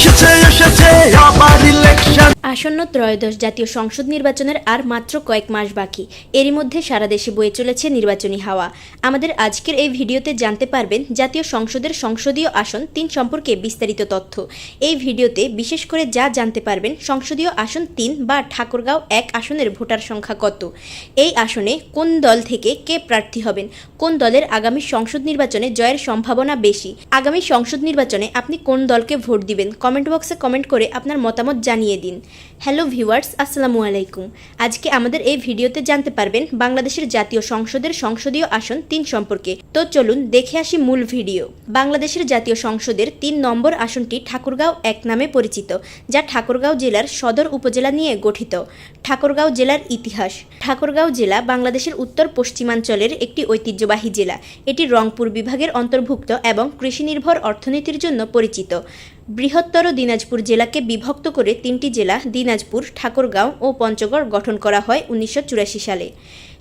এসেছে এসেছে আবার ইলেকশন আসন্ন ত্রয়োদশ জাতীয় সংসদ নির্বাচনের আর মাত্র কয়েক মাস বাকি। এরই মধ্যে সারা দেশে বয়ে চলেছে নির্বাচনী হাওয়া। আমাদের আজকের এই ভিডিওতে জানতে পারবেন, জাতীয় সংসদের সংসদীয় আসন তিন সম্পর্কে বিস্তারিত তথ্য। এই ভিডিওতে বিশেষ করে যা জানতে পারবেন, সংসদীয় আসন তিন বা ঠাকুরগাঁও এক আসনের ভোটার সংখ্যা কত? এই আসনে কোন দল থেকে কে প্রার্থী হবেন? কোন দলের আগামী সংসদ নির্বাচনে জয়ের সম্ভাবনা বেশি? আগামী সংসদ নির্বাচনে আপনি কোন দলকে ভোট দিবেন? কমেন্ট বক্সে কমেন্ট করে আপনার মতামত জানিয়ে দিন। হ্যালো ভিউয়ার্স, আসসালামু আলাইকুম। আজকে আমাদের এই ভিডিওতে জানতে পারবেন বাংলাদেশের জাতীয় সংসদের সংসদীয় আসন তিন সম্পর্কে। তো চলুন দেখে আসি মূল ভিডিও। বাংলাদেশের জাতীয় সংসদের তিন নম্বর আসনটি ঠাকুরগাঁও এক নামে পরিচিত, যা ঠাকুরগাঁও জেলার সদর উপজেলা নিয়ে গঠিত। ঠাকুরগাঁও জেলার ইতিহাস। ঠাকুরগাঁও জেলা বাংলাদেশের উত্তর পশ্চিমাঞ্চলের একটি ঐতিহ্যবাহী জেলা। এটি রংপুর বিভাগের অন্তর্ভুক্ত এবং কৃষিনির্ভর অর্থনীতির জন্য পরিচিত। বৃহত্তর দিনাজপুর জেলাকে বিভক্ত করে তিনটি জেলা দিনাজপুর, ঠাকুরগাঁও ও পঞ্চগড় গঠন করা হয় উনিশশো চুরাশি সালে।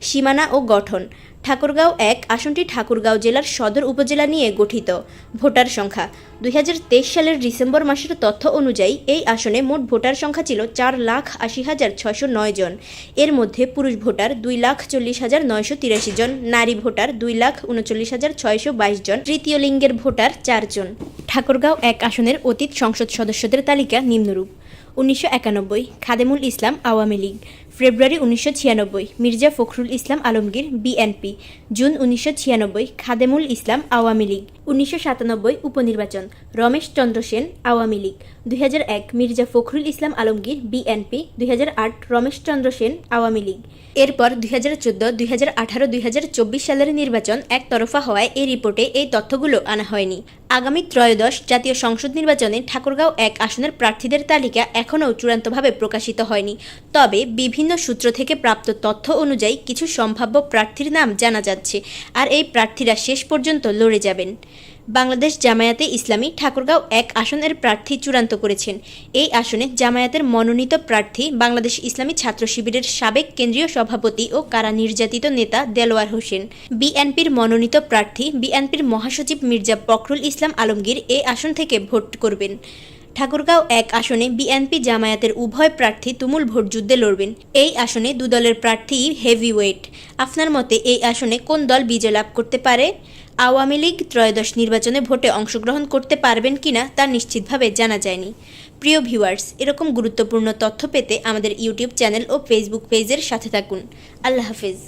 সীমানা ও গঠন। ঠাকুরগাঁও এক, আসনটি ঠাকুরগাঁও জেলার সদর উপজেলা নিয়ে গঠিত। ভোটার সংখ্যা দু হাজার তেইশ সালের ডিসেম্বর মাসের তথ্য অনুযায়ী এই আসনে মোট ভোটার সংখ্যা ছিল চার লাখ আশি হাজার ছয়শো নয় জন। এর মধ্যে পুরুষ ভোটার দুই লাখ চল্লিশ হাজার নয়শো তিরাশি জন, নারী ভোটার দুই লাখ উনচল্লিশ হাজার ছয়শো বাইশ জন, তৃতীয় লিঙ্গের ভোটার চারজন ঠাকুরগাঁও এক আসনের অতীত সংসদ সদস্যদের তালিকা নিম্নরূপ। উনিশশো একানব্বই, খাদেমুল ইসলাম আওয়ামী লীগ। ফেব্রুয়ারি উনিশশো ছিয়ানব্বই, মির্জা ফখরুল ইসলাম আলমগীর বিএনপি। জুন উনিশশো ছিয়ানব্বই, খাদেমুল ইসলাম আওয়ামী লীগ। উনিশশো সাতানব্বই উপনির্বাচন, রমেশ চন্দ্র সেন, আওয়ামী লীগ। দুই মির্জা ফখরুল ইসলাম আলমগীর, বিএনপি। দুই রমেশ চন্দ্র সেন, আওয়ামী লীগ। এরপর দুই হাজার চোদ্দ, দুই আঠারো, দুই হাজার চব্বিশ সালের নির্বাচন একতরফা হওয়ায় এই রিপোর্টে এই তথ্যগুলো আনা হয়নি। আগামী ত্রয়োদশ জাতীয় সংসদ নির্বাচনে ঠাকুরগাঁও এক আসনের প্রার্থীদের তালিকা এখনও চূড়ান্তভাবে প্রকাশিত হয়নি। তবে বিভিন্ন সূত্র থেকে প্রাপ্ত তথ্য অনুযায়ী কিছু সম্ভাব্য প্রার্থীর নাম জানা যাচ্ছে, আর এই প্রার্থীরা শেষ পর্যন্ত লড়ে যাবেন। বাংলাদেশ জামায়াতে ইসলামী ঠাকুরগাঁও এক আসনের প্রার্থী চূড়ান্ত করেছেন। এই আসনে জামায়াতের মনোনীত প্রার্থী বাংলাদেশ ইসলামী ছাত্র শিবিরের সাবেক কেন্দ্রীয় সভাপতি ও কারা নির্যাতিত নেতা দেলোয়ার হোসেন। বিএনপির মনোনীত প্রার্থী বিএনপির মহাসচিব মির্জা ফখরুল ইসলাম আলমগীর এই আসন থেকে ভোট করবেন। ঠাকুরগাঁও এক আসনে বিএনপি জামায়াতের উভয় প্রার্থী তুমুল ভোটযুদ্ধে লড়বেন। এই আসনে দু দলের প্রার্থী হেভি ওয়েট আপনার মতে এই আসনে কোন দল বিজয় লাভ করতে পারে? আওয়ামী লীগ ত্রয়োদশ নির্বাচনে ভোটে অংশগ্রহণ করতে পারবেন কিনা তা নিশ্চিতভাবে জানা যায়নি। প্রিয় ভিউয়ার্স, এরকম গুরুত্বপূর্ণ তথ্য পেতে আমাদের ইউটিউব চ্যানেল ও ফেসবুক পেজের সাথে থাকুন। আল্লাহ হাফেজ।